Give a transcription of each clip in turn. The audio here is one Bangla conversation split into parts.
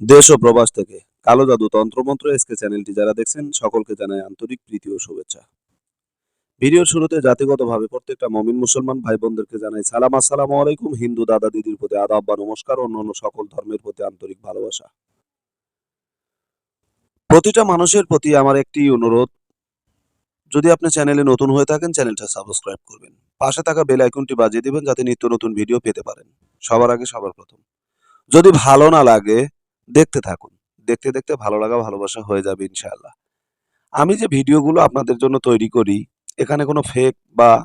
দেশ ও প্রবাস থেকে কালো জাদু তন্ত্রমন্ত্র এসকে চ্যানেলটি যারা দেখছেন, সকলকে জানাই আন্তরিক প্রীতি ও শুভেচ্ছা। ভিডিওর শুরুতে জাতিগতভাবে প্রত্যেকটা মমিন মুসলমান ভাই বোনদেরকে জানাই সালাম। আসসালামু আলাইকুম। হিন্দু দাদা দিদির প্রতি আদাব বা নমস্কার, অন্যান্য সকল ধর্মের প্রতি আন্তরিক ভালোবাসা। প্রতিটা মানুষের প্রতি আমার একটি অনুরোধ। যদি আপনি চ্যানেলে নতুন হয়ে থাকেন, চ্যানেলটা সাবস্ক্রাইব করবেন। পাশে থাকা বেল আইকনটি বাজিয়ে দিবেন, যাতে নিত্য নতুন ভিডিও পেতে পারেন। সবার আগে সবার প্রথম। যদি ভালো না লাগে, দেখতে থাকুন। দেখতে দেখতে ভালো লাগা, ভালোবাসা হয়ে যাবে ইনশাআল্লাহ। আমি যে ভিডিওগুলো আপনাদের জন্য তৈরি করি, এখানে কোনো ফেক বা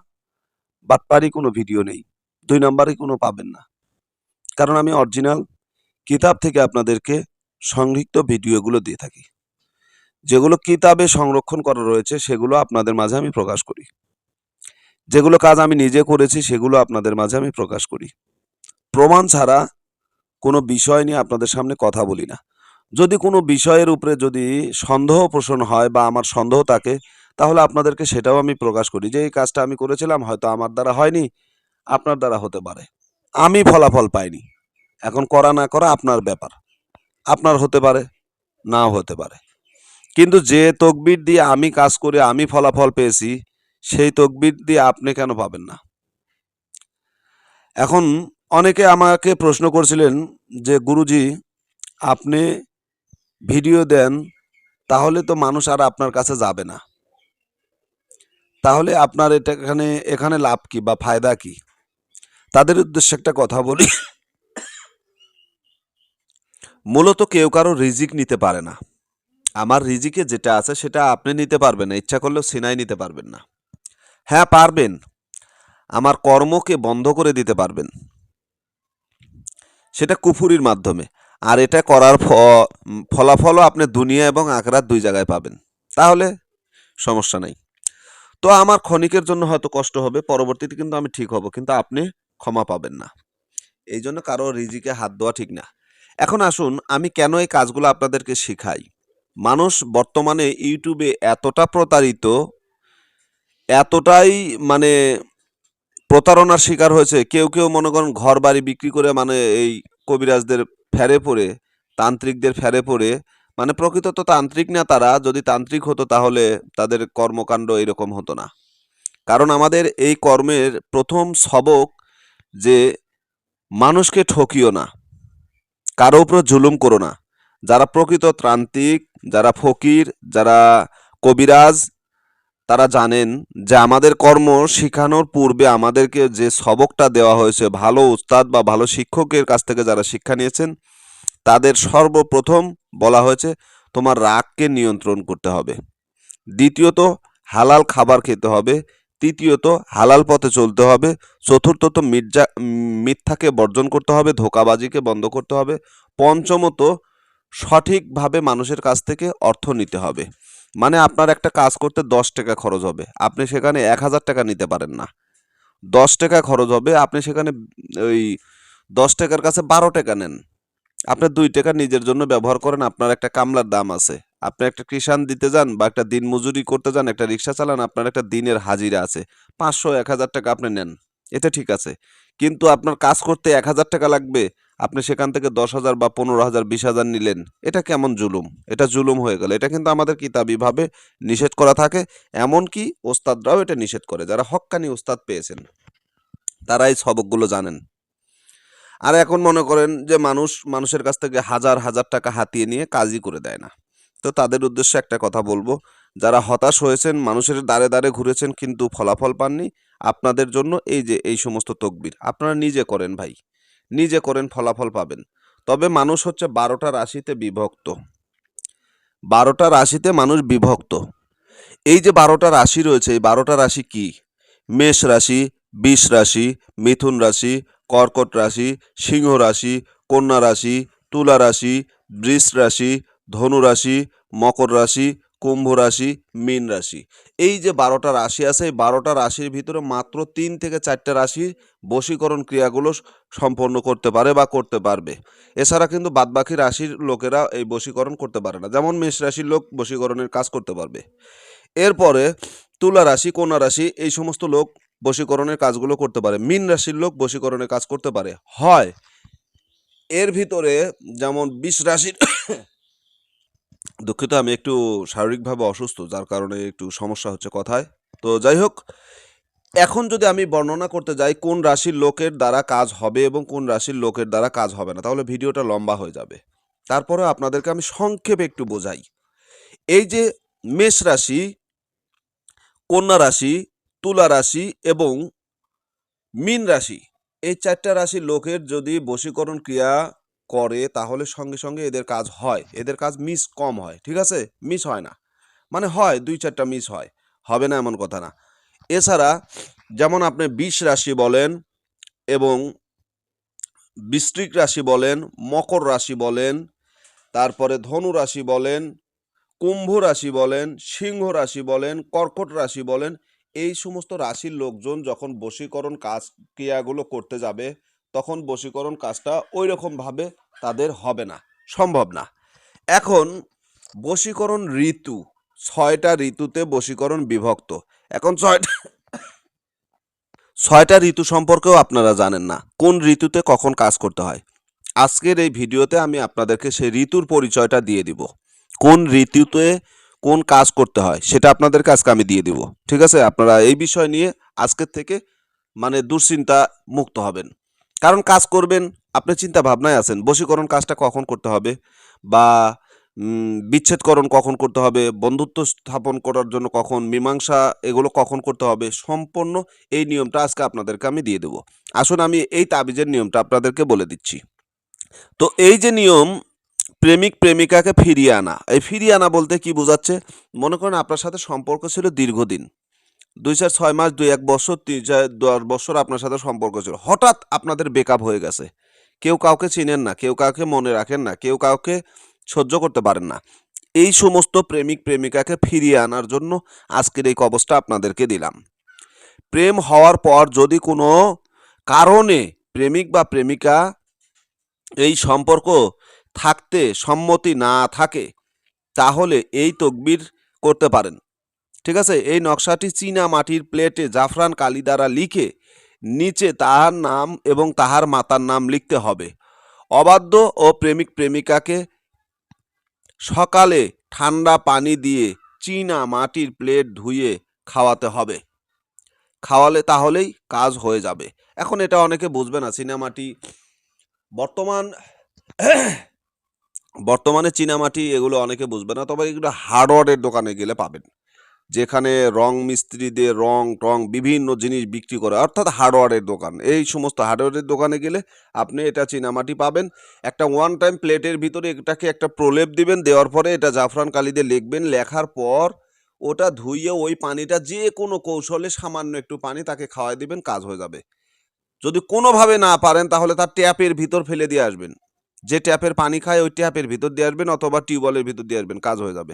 বাটপারি কোনো ভিডিও নেই। দুই নাম্বারে কোনো পাবেন না। কারণ আমি অরিজিনাল কিতাব থেকে আপনাদেরকে সংরক্ষিত ভিডিওগুলো দিয়ে থাকি। যেগুলো কিতাবে সংরক্ষণ করা রয়েছে, সেগুলো আপনাদের মাঝে আমি প্রকাশ করি। যেগুলো কাজ আমি নিজে করেছি, সেগুলো আপনাদের মাঝে আমি প্রকাশ করি। প্রমাণ ছাড়া কোনো বিষয় নিয়ে আপনাদের সামনে কথা বলি না। যদি কোনো বিষয়ের উপরে যদি সন্দেহ পোষণ হয় বা আমার সন্দেহ থাকে, তাহলে আপনাদেরকে সেটাও আমি প্রকাশ করি যে, এই কাজটা আমি করেছিলাম, হয়তো আমার দ্বারা হয়নি, আপনার দ্বারা হতে পারে। আমি ফলাফল পাইনি। এখন করা না করা আপনার ব্যাপার। আপনার হতে পারে, নাও হতে পারে। কিন্তু যে তকবির দিয়ে আমি কাজ করে আমি ফলাফল পেয়েছি, সেই তকবির দিয়ে আপনি কেন পাবেন না? এখন অনেকে আমাকে প্রশ্ন করছিলেন যে, গুরুজি, আপনি ভিডিও দেন, তাহলে তো মানুষ আর আপনার কাছে যাবে না। তাহলে আপনার এটা এখানে এখানে লাভ কি বা ফায়দা কি? তাদের উদ্দেশ্যে একটা কথা বলি। মূলত কেউ কারও রিজিক নিতে পারে না। আমার রিজিকে যেটা আছে, সেটা আপনি নিতে পারবেন না। ইচ্ছা করলেও সিনাই নিতে পারবেন না। হ্যাঁ পারবেন। আমার কর্মকে বন্ধ করে দিতে পারবেন। সেটা কুফুরির মাধ্যমে। আর এটা করার ফলাফলও আপনি দুনিয়া এবং আখরাত দুই জায়গায় পাবেন। তাহলে সমস্যা নাই। তো আমার ক্ষণিকের জন্য হয়তো কষ্ট হবে, পরবর্তীতে কিন্তু আমি ঠিক হব, কিন্তু আপনি ক্ষমা পাবেন না। এই জন্য কারও রিজিকে হাত দেওয়া ঠিক না। এখন আসুন, আমি কেন এই কাজগুলো আপনাদেরকে শিখাই? মানুষ বর্তমানে ইউটিউবে এতটা প্রতারিত, এতটাই মানে প্রতারণার শিকার হয়েছে। কেউ কেউ মনে করেন ঘর বাড়ি বিক্রি করে মানে এই কবিরাজদের ফেরে পড়ে, তান্ত্রিকদের ফেরে পড়ে। মানে প্রকৃত তো তান্ত্রিক না তারা, যদি তান্ত্রিক হতো তাহলে তাদের কর্মকাণ্ড এরকম হতো না। কারণ আমাদের এই কর্মের প্রথম সবক যে মানুষকে ঠকিও না, কারও উপর জুলুম করো না। যারা প্রকৃত ত্রান্তিক, যারা ফকির, যারা কবিরাজ তারা জানেন যে আমাদের কর্ম শেখানোর পূর্বে আমাদেরকে যে সবকটা দেওয়া হয়েছে, ভালো উস্তাদ বা ভালো শিক্ষকের কাছ থেকে যারা শিক্ষা নিয়েছেন, তাদের সর্বপ্রথম বলা হয়েছে, তোমার রাগকে নিয়ন্ত্রণ করতে হবে। দ্বিতীয়ত, হালাল খাবার খেতে হবে। তৃতীয়ত, হালাল পথে চলতে হবে। চতুর্থত, মির্জা, মিথ্যাকে বর্জন করতে হবে, ধোকাবাজিকে বন্ধ করতে হবে। পঞ্চমত, সঠিকভাবে মানুষের কাছ থেকে অর্থ নিতে হবে। মানে আপনার একটা কাজ করতে দশ টাকা খরচ হবে। আপনি সেখানে এক হাজার টাকা নিতে পারেন না। দশ টাকা খরচ হবে, আপনি সেখানে ওই দশ টাকার কাছে বারো টাকা নেন। আপনি দুই টাকা নিজের জন্য ব্যবহার করেন, আপনার একটা কামলার দাম আছে। আপনি একটা কৃষাণ দিতে যান বা একটা দিন মজুরি করতে যান, একটা রিক্সা চালান, আপনার একটা দিনের হাজিরা আছে। পাঁচশো, এক হাজার টাকা আপনি নেন। এটা ঠিক আছে। কিন্তু আপনার কাজ করতে এক হাজার টাকা লাগবে আপনি সেখান থেকে দশ হাজার বা পনেরো হাজার, বিশ হাজার নিলেন, এটা কেমন জুলুম? এটা জুলুম হয়ে গেল। এটা কিন্তু আমাদের কিতাবিভাবে নিষেধ করা থাকে, এমনকি ওস্তাদরাও এটা নিষেধ করে। যারা হক্কানি ওস্তাদ পেয়েছেন, তারা এই সবকগুলো জানেন। আর এখন মনে করেন যে মানুষ, মানুষের কাছ থেকে হাজার হাজার টাকা হাতিয়ে নিয়ে কাজই করে দেয় না। তো তাদের উদ্দেশ্যে একটা কথা বলব, যারা হতাশ হয়েছেন, মানুষের দ্বারে দ্বারে ঘুরেছেন কিন্তু ফলাফল পাননি, আপনাদের জন্য এই যে এই সমস্ত তকবির, আপনারা নিজে করেন ভাই। নিজে করেন ফলাফল পাবেন। তবে মানুষ হচ্ছে বারোটা রাশিতে বিভক্ত। বারোটা রাশিতে মানুষ বিভক্ত। এই যে বারোটা রাশি রয়েছে, এই বারোটা রাশি কি? মেষ রাশি, বিষ রাশি, মিথুন রাশি, কর্কট রাশি, সিংহ রাশি, কন্যা রাশি, তুলা রাশি, বৃষ রাশি, ধনু রাশি, মকর রাশি কুম্ভ রাশি, মীন রাশি। এই যে বারোটা রাশি আছে, এই বারোটা রাশির ভিতরে মাত্র তিন থেকে চারটে রাশি বশীকরণ ক্রিয়াগুলো সম্পন্ন করতে পারে বা করতে পারবে। এছাড়া কিন্তু বাদবাকি রাশির লোকেরা এই বশীকরণ করতে পারে না। যেমন মেষ রাশির লোক বশীকরণের কাজ করতে পারবে। এরপরে তুলা রাশি, কন্যা রাশি, এই সমস্ত লোক বশীকরণের কাজগুলো করতে পারে। মীন রাশির লোক বশীকরণের কাজ করতে পারে। হয় এর ভিতরে যেমন বিষ রাশির দুঃখিত, আমি একটু শারীরিকভাবে অসুস্থ, যার কারণে একটু সমস্যা হচ্ছে কথায়। তো যাই হোক, এখন যদি আমি বর্ণনা করতে যাই, কোন রাশির লোকের দ্বারা কাজ হবে এবং কোন রাশির লোকের দ্বারা কাজ হবে না, তাহলে ভিডিওটা লম্বা হয়ে যাবে। তারপরে আপনাদেরকে আমি সংক্ষেপে একটু বোঝাই। এই যে মেষ রাশি, কন্যা রাশি, তুলা রাশি এবং মীন রাশি, এই চারটা রাশির লোকের যদি বশীকরণ ক্রিয়া করে, তাহলে সঙ্গে সঙ্গে এদের কাজ হয়। এদের কাজ মিস কম হয়, ঠিক আছে? মিস হয় না। মানে হয়, দুই চারটা মিস হয়। হবে না এমন কথা না। এছাড়া যেমন আপনি বিষ রাশি বলেন এবং বৃশ্চিক রাশি বলেন, মকর রাশি বলেন, তারপরে ধনু রাশি বলেন, কুম্ভ রাশি বলেন, সিংহ রাশি বলেন, কর্কট রাশি বলেন, এই সমস্ত রাশির লোকজন যখন বশীকরণ কাজ ক্রিয়াগুলো করতে যাবে, তখন বশীকরণ কাজটা ওই রকমভাবে তাদের হবে না, সম্ভব না। এখন বশীকরণ ঋতু, ছয়টা ঋতুতে বশীকরণ বিভক্ত। এখন ছয়টা ছয়টা ঋতু সম্পর্কেও আপনারা জানেন না, কোন ঋতুতে কখন কাজ করতে হয়। আজকের এই ভিডিওতে আমি আপনাদেরকে সেই ঋতুর পরিচয়টা দিয়ে দিব। কোন ঋতুতে কোন কাজ করতে হয়, সেটা আপনাদেরকে আজকে আমি দিয়ে দিব। ঠিক আছে? আপনারা এই বিষয় নিয়ে আজকের থেকে মানে দুশ্চিন্তা মুক্ত হবেন। কারণ কাজ করবেন আপনি চিন্তা ভাবনায় আছেন, বশীকরণ কাজটা কখন করতে হবে? বা বিচ্ছেদকরণ কখন করতে হবে? বন্ধুত্ব স্থাপন করার জন্য কখন? মীমাংসা এগুলো কখন করতে হবে? সম্পূর্ণ এই নিয়মটা আজকে আপনাদেরকে আমি দিয়ে দেবো। আসুন আমি এই তাবিজের নিয়মটা আপনাদেরকে বলে দিচ্ছি। তো এই যে নিয়ম, প্রেমিক প্রেমিকাকে ফিরিয়ে আনা। এই ফিরিয়ে আনা বলতে কি বোঝাচ্ছে? মনে করেন আপনার সাথে সম্পর্ক ছিল দীর্ঘদিন। দুই চার ছয় মাস, দুই এক বছর, তিন চার দশ বছর আপনার সাথে সম্পর্ক ছিল। হঠাৎ আপনাদের বেকআপ হয়ে গেছে। কেউ কাউকে চিনেন না, কেউ কাউকে মনে রাখেন না, কেউ কাউকে সহ্য করতে পারেন না। এই সমস্ত প্রেমিক, প্রেমিকাকে ফিরিয়ে আনার জন্য আজকের এই কবচটা আপনাদেরকে দিলাম। প্রেম হওয়ার পর যদি কোনো কারণে প্রেমিক বা প্রেমিকা এই সম্পর্ক থাকতে সম্মতি না থাকে, তাহলে এই তকবির করতে পারেন। ঠিক আছে? এই নকশাটি চীনা মাটির প্লেটে জাফরান কালি দ্বারা লিখে নিচে তাহার নাম এবং তাহার মাতার নাম লিখতে হবে। অবাধ্য ও প্রেমিক প্রেমিকাকে সকালে ঠান্ডা পানি দিয়ে চীনা মাটির প্লেট ধুয়ে খাওয়াতে হবে। খাওয়ালে তাহলেই কাজ হয়ে যাবে। এখন এটা অনেকে বুঝবে না চীনামাটি বর্তমান বর্তমানে চীনামাটি এগুলো অনেকে বুঝবে না, তবে এগুলো হার্ডওয়ারের দোকানে গেলে পাবেন। যেখানে রং মিস্ত্রিদের রং টং বিভিন্ন জিনিস বিক্রি করে, অর্থাৎ হার্ডওয়ারের দোকান। এই সমস্ত হার্ডওয়ারের দোকানে গেলে আপনি এটা চীনামাটি পাবেন। একটা ওয়ান টাইম প্লেটের ভিতরে এটাকে একটা প্রলেপ দিবেন, দেওয়ার পরে এটা জাফরান কালি দিয়ে লিখবেন, লেখার পর ওটা ধুইয়ে ওই পানিটা যে কোনো কৌশলে সামান্য একটু পানি তাকে খাওয়াই দিবেন, কাজ হয়ে যাবে। যদি কোনোভাবে না পারেন, তাহলে তার ট্যাপের ভিতর ফেলে দিয়ে আসবেন। যে ট্যাপের পানি খায়, ওই ট্যাপের ভিতর দিয়ে আসবেন অথবা টিউবওয়েলের ভিতর দিয়ে আসবেন, কাজ হয়ে যাবে।